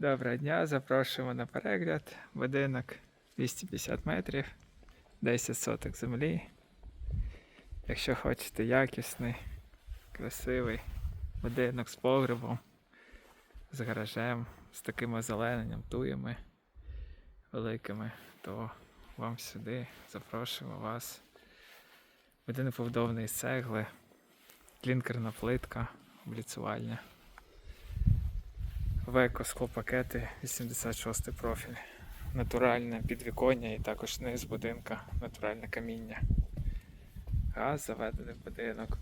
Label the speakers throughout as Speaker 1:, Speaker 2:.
Speaker 1: Доброго дня, запрошуємо на перегляд. Будинок 250 метрів, 10 соток землі. Якщо хочете якісний, красивий будинок з погребом, з гаражем, з таким озелененням, туями великими, то вам сюди запрошуємо вас. Будинок побудований з цегли, клінкерна плитка, обліцювальня. Веко склопакети 86 профіль. Натуральне підвіконня і також низ будинка, натуральне каміння. Газ заведений в будинок.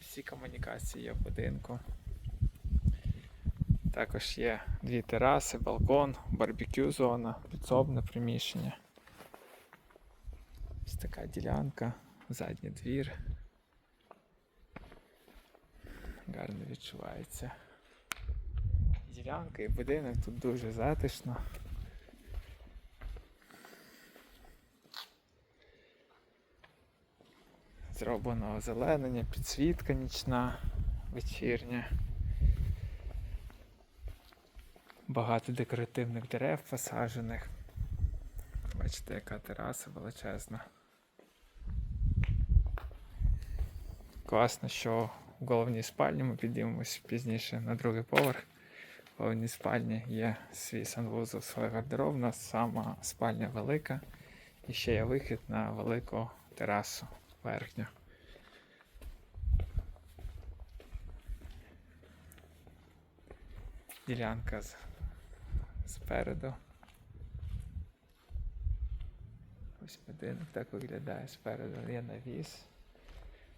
Speaker 1: Всі комунікації є в будинку. Також є дві тераси, балкон, барбекю зона, підсобне приміщення. Ось така ділянка, задній двір. Гарно відчувається. Ділянка і будинок тут дуже затишно. Зроблено озеленення, підсвітка нічна, вечірня. Багато декоративних дерев посаджених. Бачите, яка тераса величезна. Класно, що в головній спальні ми підіймемось пізніше на другий поверх. В головній спальні є свій санвузол, своя гардеробна, сама спальня велика. І ще є вихід на велику терасу верхню. Ділянка з, спереду. Ось будинок так виглядає спереду. Є навіс.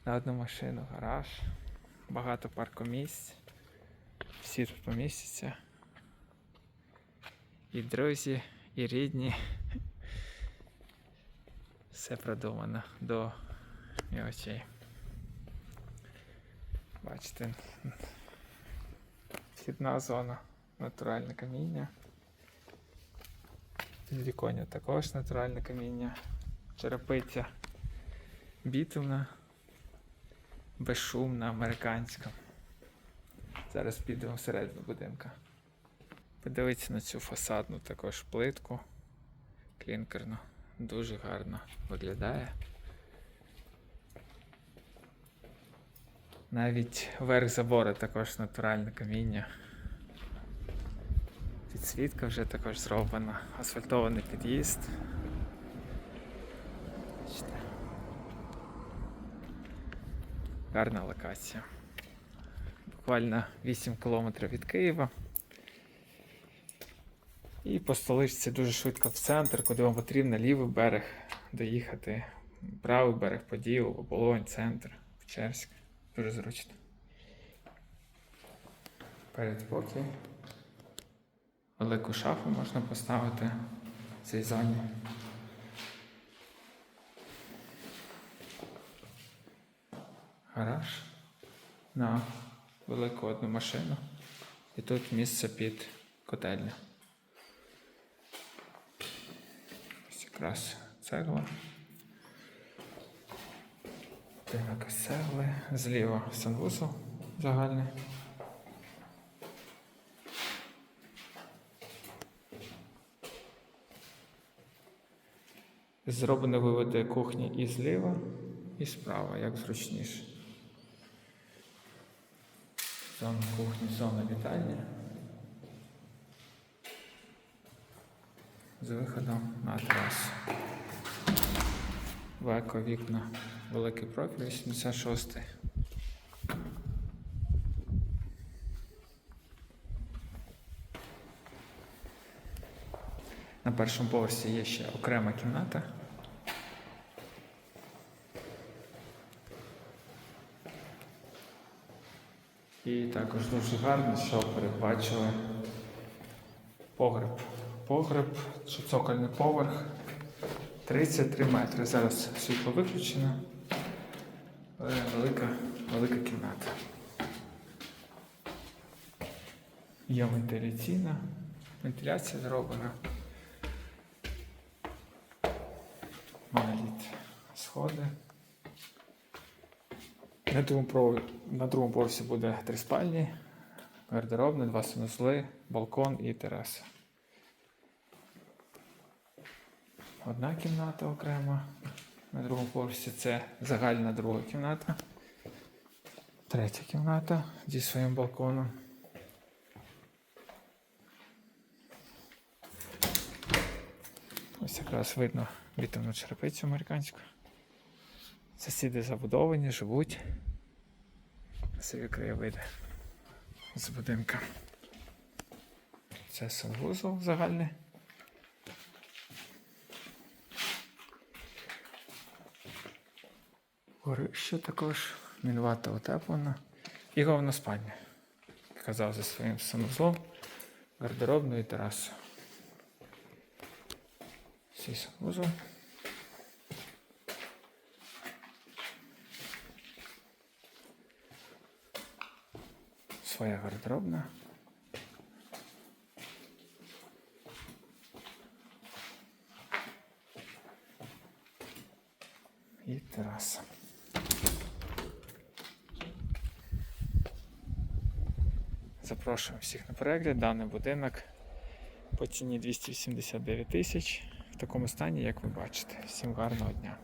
Speaker 1: На одну машину гараж. Багато паркомісць. Всі тут помістяться. І друзі, і рідні. Все продумано до очей. Бачите, вхідна зона, натуральне каміння. Підвіконня також натуральне каміння. Черепиця бітумна, безшумна, американська. Зараз підемо всередину будинка. Подивіться на цю фасадну також плитку клінкерну. Дуже гарно виглядає. Навіть верх забору також натуральне каміння. Підсвітка вже також зроблена. Асфальтований під'їзд. Гарна локація. Буквально 8 кілометрів від Києва. І по столичці дуже швидко в центр, куди вам потрібно лівий берег доїхати. Правий берег Поділ, Оболонь, центр, Печерськ. Дуже зручно. Перед спокій. Велику шафу можна поставити в цій зоні. Гараж на велику одну машину. І тут місце під котельню. Ось якраз цегла. Із цегли. Зліва санвузол загальний. Зроблено виводи кухні і зліва, і справа, як зручніше. Зона кухні, зона вітальня. З виходом на терасу. Веко вікна, великий профіль 86. На першому поверсі є ще окрема кімната. І також дуже гарно, що передбачили погреб. Погреб чи цокольний поверх 33 метри. Зараз світло виключено. Але велика, велика кімната. Є вентиляційна. Вентиляція зроблена. Моноліт. Сходи. На другому, на другому поверсі буде три спальні, гардеробна, два санузли, балкон і тераса. Одна кімната окрема. На другому поверсі це загальна друга кімната. Третя кімната зі своїм балконом. Ось якраз видно бітумну черепицю американську. Сусіди забудовані, живуть. Красиві краєвиди з будинка. Це санвузол загальний. Горище також, мінвата утеплена. І головна спальня. Казав за своїм санузлом, гардеробною терасою. Свій санвузол. Своя гардеробна. І тераса. Запрошуємо всіх на перегляд. Даний будинок по ціні 289 тисяч в такому стані, як ви бачите. Всім гарного дня!